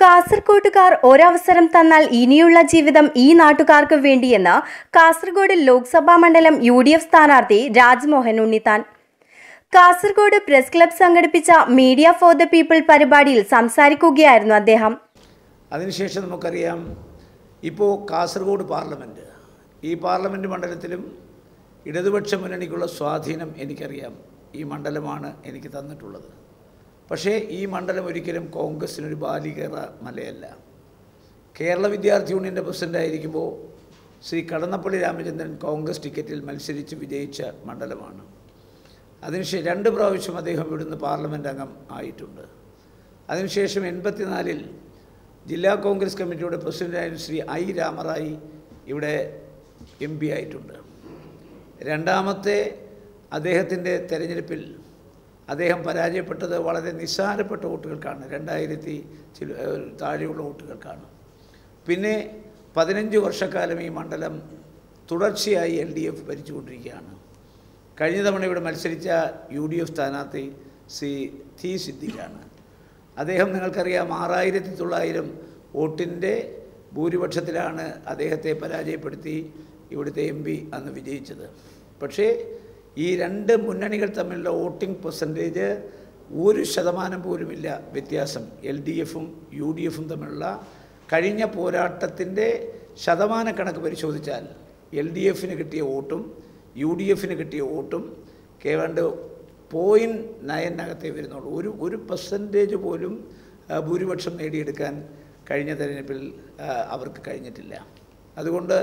കാസർകോട്ടുകാർ ഒരവസരം തന്നാൽ ഇനിയുള്ള ജീവിതം ഈ നാട്ടുകാർക്ക് വേണ്ടിയെന്ന് കാസർഗോഡ് ലോക്സഭാ മണ്ഡലം യു ഡി എഫ് സ്ഥാനാർത്ഥി രാജ്മോഹൻ ഉണ്ണിത്താൻ. കാസർഗോഡ് പ്രസ് ക്ലബ് സംഘടിപ്പിച്ച മീഡിയ ഫോർ ദ പീപ്പിൾ പരിപാടിയിൽ സംസാരിക്കുകയായിരുന്നു അദ്ദേഹം. അതിനുശേഷം നമുക്കറിയാം ഇപ്പോൾ കാസർഗോഡ് പാർലമെന്റ് ഈ പാർലമെന്റ് മണ്ഡലത്തിലും ഇടതുപക്ഷ മുന്നണിക്കുള്ള സ്വാധീനം എനിക്കറിയാം. ഈ മണ്ഡലമാണ് എനിക്ക് തന്നിട്ടുള്ളത്. പക്ഷേ ഈ മണ്ഡലം ഒരിക്കലും കോൺഗ്രസ്സിനൊരു ബാലികേറ മലയല്ല. കേരള വിദ്യാർത്ഥി യൂണിയന്റെ പ്രസിഡന്റായിരിക്കുമ്പോൾ ശ്രീ കടന്നപ്പള്ളി രാമചന്ദ്രൻ കോൺഗ്രസ് ടിക്കറ്റിൽ മത്സരിച്ച് വിജയിച്ച മണ്ഡലമാണ്. അതിനുശേഷം രണ്ട് പ്രാവശ്യം അദ്ദേഹം ഇവിടുന്ന് പാർലമെന്റ് അംഗം ആയിട്ടുണ്ട്. അതിനുശേഷം എൺപത്തിനാലിൽ ജില്ലാ കോൺഗ്രസ് കമ്മിറ്റിയുടെ പ്രസിഡന്റായ ശ്രീ ഐ രാമറായി ഇവിടെ എം പി ആയിട്ടുണ്ട്. രണ്ടാമത്തെ അദ്ദേഹത്തിന്റെ തെരഞ്ഞെടുപ്പിൽ അദ്ദേഹം പരാജയപ്പെട്ടത് വളരെ നിസ്സാരപ്പെട്ട വോട്ടുകൾക്കാണ്. രണ്ടായിരത്തി ചില താഴെയുള്ള വോട്ടുകൾക്കാണ്. പിന്നെ പതിനഞ്ച് വർഷക്കാലം ഈ മണ്ഡലം തുടർച്ചയായി എൽ ഡി എഫ് ഭരിച്ചുകൊണ്ടിരിക്കുകയാണ്. കഴിഞ്ഞ തവണ ഇവിടെ മത്സരിച്ച യു ഡി എഫ് സ്ഥാനാർത്ഥി സി ടി സിദ്ദിഖാണ്. അദ്ദേഹം നിങ്ങൾക്കറിയാം ആറായിരത്തി തൊള്ളായിരം വോട്ടിന്റെ ഭൂരിപക്ഷത്തിലാണ് അദ്ദേഹത്തെ പരാജയപ്പെടുത്തി ഇവിടുത്തെ എം പി അന്ന് വിജയിച്ചത്. പക്ഷേ ഈ രണ്ട് മുന്നണികൾ തമ്മിലുള്ള വോട്ടിംഗ് പെർസെന്റേജ് ഒരു ശതമാനം പോലുമില്ല വ്യത്യാസം. എൽ ഡി എഫും യു ഡി എഫും തമ്മിലുള്ള കഴിഞ്ഞ പോരാട്ടത്തിന്റെ ശതമാന കണക്ക് പരിശോധിച്ചാൽ എൽ ഡി എഫിന് കിട്ടിയ വോട്ടും യു ഡി എഫിന് കിട്ടിയ വോട്ടും കേവണ്ട് പോയിന്റ് നയനകത്തേ വരുന്നുള്ളൂ. ഒരു ഒരു പെർസെന്റേജ് പോലും ഭൂരിപക്ഷം നേടിയെടുക്കാൻ കഴിഞ്ഞ തെരഞ്ഞെടുപ്പിൽ അവർക്ക് കഴിഞ്ഞിട്ടില്ല. അതുകൊണ്ട്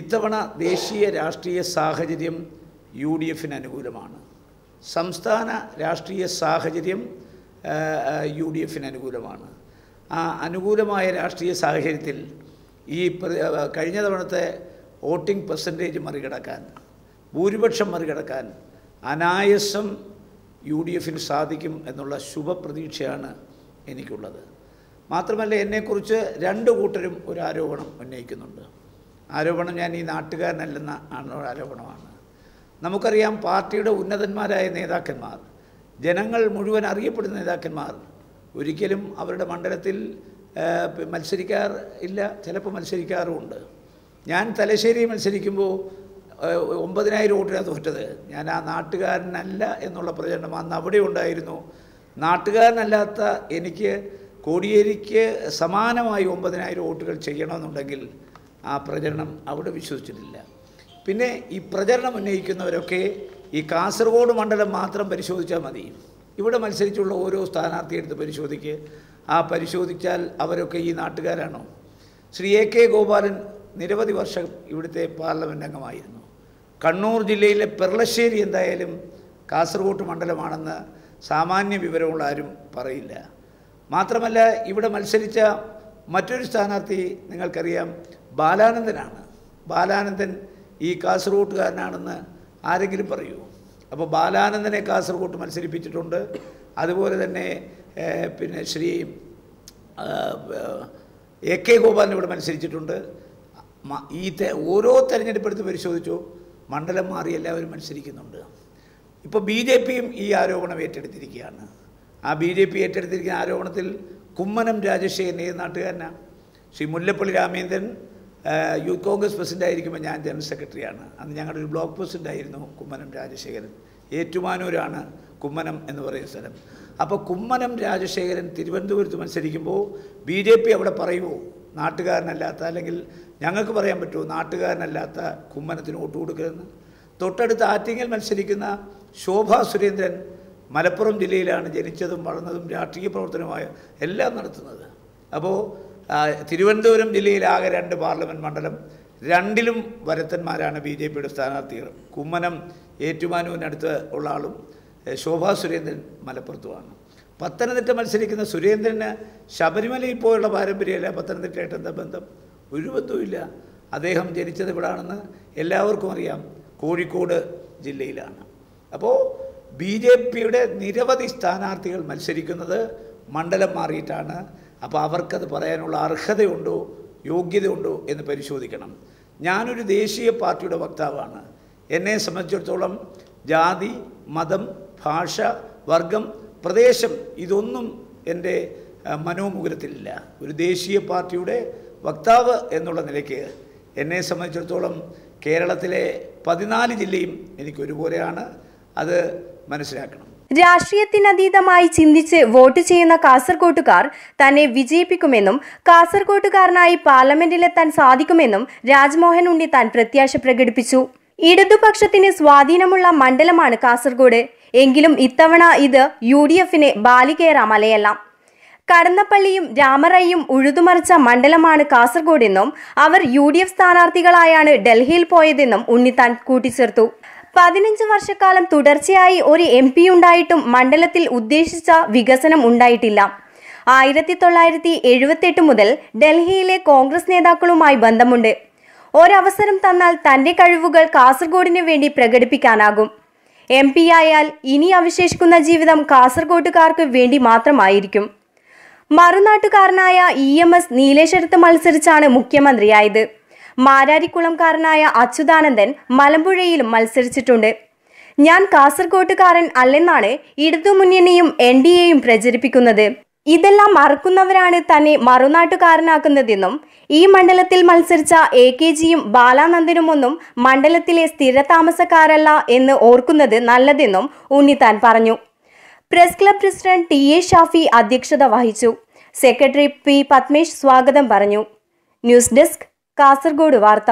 ഇത്തവണ ദേശീയ രാഷ്ട്രീയ സാഹചര്യം യു ഡി എഫിന് അനുകൂലമാണ്. സംസ്ഥാന രാഷ്ട്രീയ സാഹചര്യം യു ഡി എഫിന് അനുകൂലമാണ്. ആ അനുകൂലമായ രാഷ്ട്രീയ സാഹചര്യത്തിൽ ഈ കഴിഞ്ഞ തവണത്തെ വോട്ടിംഗ് പെർസെന്റേജ് മറികടക്കാൻ ഭൂരിപക്ഷം മറികടക്കാൻ അനായസം യു ഡി എഫിന് സാധിക്കും എന്നുള്ള ശുഭപ്രതീക്ഷയാണ് എനിക്കുള്ളത്. മാത്രമല്ല എന്നെക്കുറിച്ച് രണ്ട് കൂട്ടരും ഒരു ആരോപണം ഉന്നയിക്കുന്നുണ്ട്. ആരോപണം ഞാൻ ഈ നാട്ടുകാരനല്ലെന്ന ആണ് ആരോപണമാണ്. നമുക്കറിയാം പാർട്ടിയുടെ ഉന്നതന്മാരായ നേതാക്കന്മാർ ജനങ്ങൾ മുഴുവൻ അറിയപ്പെടുന്ന നേതാക്കന്മാർ. ഒരിക്കലും അവരുടെ മണ്ഡലത്തിൽ മത്സരിക്കാർ ഇല്ല ചിലപ്പോൾ മത്സരിക്കാറുമുണ്ട് ഞാൻ തലശ്ശേരി മത്സരിക്കുമ്പോൾ ഒമ്പതിനായിരം വോട്ടിനാണ് തോറ്റത്. ഞാൻ ആ നാട്ടുകാരനല്ല എന്നുള്ള പ്രചരണം അന്ന് അവിടെ ഉണ്ടായിരുന്നു. നാട്ടുകാരനല്ലാത്ത എനിക്ക് കോടിയേരിക്ക് സമാനമായി ഒമ്പതിനായിരം വോട്ടുകൾ ചെയ്യണമെന്നുണ്ടെങ്കിൽ ആ പ്രചരണം അവിടെ വിശ്വസിച്ചിട്ടില്ല. പിന്നെ ഈ പ്രചരണം ഉന്നയിക്കുന്നവരൊക്കെ ഈ കാസർഗോഡ് മണ്ഡലം മാത്രം പരിശോധിച്ചാൽ മതി. ഇവിടെ മത്സരിച്ചുള്ള ഓരോ സ്ഥാനാർത്ഥി എടുത്ത് പരിശോധിക്ക്. ആ പരിശോധിച്ചാൽ അവരൊക്കെ ഈ നാട്ടുകാരാണോ? ശ്രീ എ കെ ഗോപാലൻ നിരവധി വർഷം ഇവിടുത്തെ പാർലമെന്റ് അംഗമായിരുന്നു. കണ്ണൂർ ജില്ലയിലെ പെർളശ്ശേരി എന്തായാലും കാസർഗോഡ് മണ്ഡലമാണെന്ന് സാമാന്യ വിവരമുള്ള ആരും പറയില്ല. മാത്രമല്ല ഇവിടെ മത്സരിച്ച മറ്റൊരു സ്ഥാനാർത്ഥി നിങ്ങൾക്കറിയാം ബാലാനന്ദനാണ്. ബാലാനന്ദൻ ഈ കാസർഗോട്ടുകാരനാണെന്ന് ആരെങ്കിലും പറയൂ. അപ്പോൾ ബാലാനന്ദനെ കാസർഗോട്ട് മത്സരിപ്പിച്ചിട്ടുണ്ട്. അതുപോലെ തന്നെ പിന്നെ ശ്രീ എ കെ ഗോപാലൻ ഇവിടെ മത്സരിച്ചിട്ടുണ്ട്. ഈ ഓരോ ഓരോ തെരഞ്ഞെടുപ്പെടുത്ത് പരിശോധിച്ചു. മണ്ഡലം മാറി എല്ലാവരും മത്സരിക്കുന്നുണ്ട്. ഇപ്പോൾ ബി ജെ പിയും ഈ ആരോപണം ഏറ്റെടുത്തിരിക്കുകയാണ്. ആ ബി ജെ പി ഏറ്റെടുത്തിരിക്കുന്ന ആരോപണത്തിൽ കുമ്മനം രാജശേഖരൻ ഏത് നാട്ടുകാരനാണ് Shri Mullappally Ramachandran youth congress president ആയിരിക്കുമ്പോൾ ഞാൻ ജനറൽ സെക്രട്ടറിയാണ്. അന്ന് ഞങ്ങളുടെ ഒരു ബ്ലോക്ക് പ്രസിഡന്റ് ആയിരുന്നു കുമ്മനം രാജശേഖരൻ. ഏറ്റുമാനൂരാണ് കുമ്മനം എന്ന് പറയുന്ന സ്ഥലം. അപ്പോൾ കുമ്മനം രാജശേഖരൻ തിരുവനന്തപുരത്ത് മത്സരിക്കുമ്പോൾ ബി ജെ പി അവിടെ പറയുമോ നാട്ടുകാരനല്ലാത്ത അല്ലെങ്കിൽ ഞങ്ങൾക്ക് പറയാൻ പറ്റുമോ നാട്ടുകാരനല്ലാത്ത കുമ്മനത്തിന് വോട്ട് കൊടുക്കരുതെന്ന്? തൊട്ടടുത്ത് ആറ്റിങ്ങൽ മത്സരിക്കുന്ന ശോഭാ സുരേന്ദ്രൻ മലപ്പുറം ജില്ലയിലാണ് ജനിച്ചതും വളർന്നതും രാഷ്ട്രീയ പ്രവർത്തനമായ എല്ലാം നടത്തുന്നത്. അപ്പോൾ തിരുവനന്തപുരം ജില്ലയിൽ ആകെ രണ്ട് പാർലമെന്റ് മണ്ഡലം രണ്ടിലും വരത്തന്മാരാണ് ബി ജെ പിയുടെ സ്ഥാനാർത്ഥികൾ. കുമ്മനം ഏറ്റുമാനൂരിനടുത്ത് ഉള്ള ആളും ശോഭാ സുരേന്ദ്രൻ മലപ്പുറത്തുമാണ്. പത്തനംതിട്ട മത്സരിക്കുന്ന സുരേന്ദ്രന് ശബരിമലയിൽ പോയുള്ള പാരമ്പര്യമല്ല പത്തനംതിട്ടയായിട്ട് എന്താ ബന്ധം? ഒരു ബന്ധവുമില്ല അദ്ദേഹം ജനിച്ചത് ഇവിടാണെന്ന് എല്ലാവർക്കും അറിയാം. കോഴിക്കോട് ജില്ലയിലാണ്. അപ്പോൾ ബി ജെ പിയുടെ നിരവധി സ്ഥാനാർത്ഥികൾ മത്സരിക്കുന്നത് മണ്ഡലം മാറിയിട്ടാണ്. അപ്പോൾ അവർക്കത് പറയാനുള്ള അർഹതയുണ്ടോ യോഗ്യതയുണ്ടോ എന്ന് പരിശോധിക്കണം. ഞാനൊരു ദേശീയ പാർട്ടിയുടെ വക്താവാണ്. എന്നെ സംബന്ധിച്ചിടത്തോളം ജാതി മതം ഭാഷ വർഗം പ്രദേശം ഇതൊന്നും എന്റെ മനോമുകുരത്തിലില്ല. ഒരു ദേശീയ പാർട്ടിയുടെ വക്താവ് എന്നുള്ള നിലയ്ക്ക് എന്നെ സംബന്ധിച്ചിടത്തോളം കേരളത്തിലെ പതിനാല് ജില്ലയും എനിക്ക് ഒരുപോലെയാണ്. അത് മനസ്സിലാക്കണം. രാഷ്ട്രീയത്തിനതീതമായി ചിന്തിച്ച് വോട്ട് ചെയ്യുന്ന കാസർകോട്ടുകാർ തന്നെ വിജയിപ്പിക്കുമെന്നും കാസർകോട്ടുകാരനായി പാർലമെന്റിലെത്താൻ സാധിക്കുമെന്നും രാജ്മോഹൻ ഉണ്ണി താൻ പ്രത്യാശ പ്രകടിപ്പിച്ചു. ഇടതുപക്ഷത്തിന് സ്വാധീനമുള്ള മണ്ഡലമാണ് കാസർഗോഡ് എങ്കിലും ഇത്തവണ ഇത് യു ഡി എഫിന് ബാലികേറ കടന്നപ്പള്ളിയും രാമറയ്യും ഉഴുതുമറിച്ച മണ്ഡലമാണ് കാസർഗോഡെന്നും അവർ യു ഡി എഫ് സ്ഥാനാർത്ഥികളായാണ് ഡൽഹിയിൽ പോയതെന്നും ഉണ്ണിത്താൻ കൂട്ടിച്ചേർത്തു. പതിനഞ്ച് വർഷക്കാലം തുടർച്ചയായി ഒരു എം പി ഉണ്ടായിട്ടും മണ്ഡലത്തിൽ ഉദ്ദേശിച്ച വികസനം ഉണ്ടായിട്ടില്ല. ആയിരത്തി തൊള്ളായിരത്തി എഴുപത്തെട്ട് മുതൽ ഡൽഹിയിലെ കോൺഗ്രസ് നേതാക്കളുമായി ബന്ധമുണ്ട്. ഒരവസരം തന്നാൽ തന്റെ കഴിവുകൾ കാസർഗോഡിന് വേണ്ടി പ്രകടിപ്പിക്കാനാകും. എം പി ആയാൽ ഇനി അവശേഷിക്കുന്ന ജീവിതം കാസർഗോട്ടുകാർക്ക് വേണ്ടി മാത്രമായിരിക്കും. മറുനാട്ടുകാരനായ ഇ എം എസ് നീലേശ്വരത്ത് മത്സരിച്ചാണ് മുഖ്യമന്ത്രിയായത്. മാരാരിക്കുളംകാരനായ അച്യുതാനന്ദൻ മലമ്പുഴയിലും മത്സരിച്ചിട്ടുണ്ട്. ഞാൻ കാസർഗോട്ടുകാരൻ അല്ലെന്നാണ് ഇടതുമുന്നണിയും എൻ ഡി എയും പ്രചരിപ്പിക്കുന്നത്. ഇതെല്ലാം മറക്കുന്നവരാണ് തന്നെ മറുനാട്ടുകാരനാക്കുന്നതെന്നും ഈ മണ്ഡലത്തിൽ മത്സരിച്ച എ കെ ജിയും ബാലാനന്ദനുമൊന്നും മണ്ഡലത്തിലെ സ്ഥിരതാമസക്കാരല്ല എന്ന് ഓർക്കുന്നത് നല്ലതെന്നും ഉണ്ണിത്താൻ പറഞ്ഞു. Press club president T A Shafi അധ്യക്ഷത വഹിച്ചു. സെക്രട്ടറി പി പത്മേഷ് സ്വാഗതം പറഞ്ഞു. ന്യൂസ് ഡെസ്ക് കാസർഗോഡ് വാർത്ത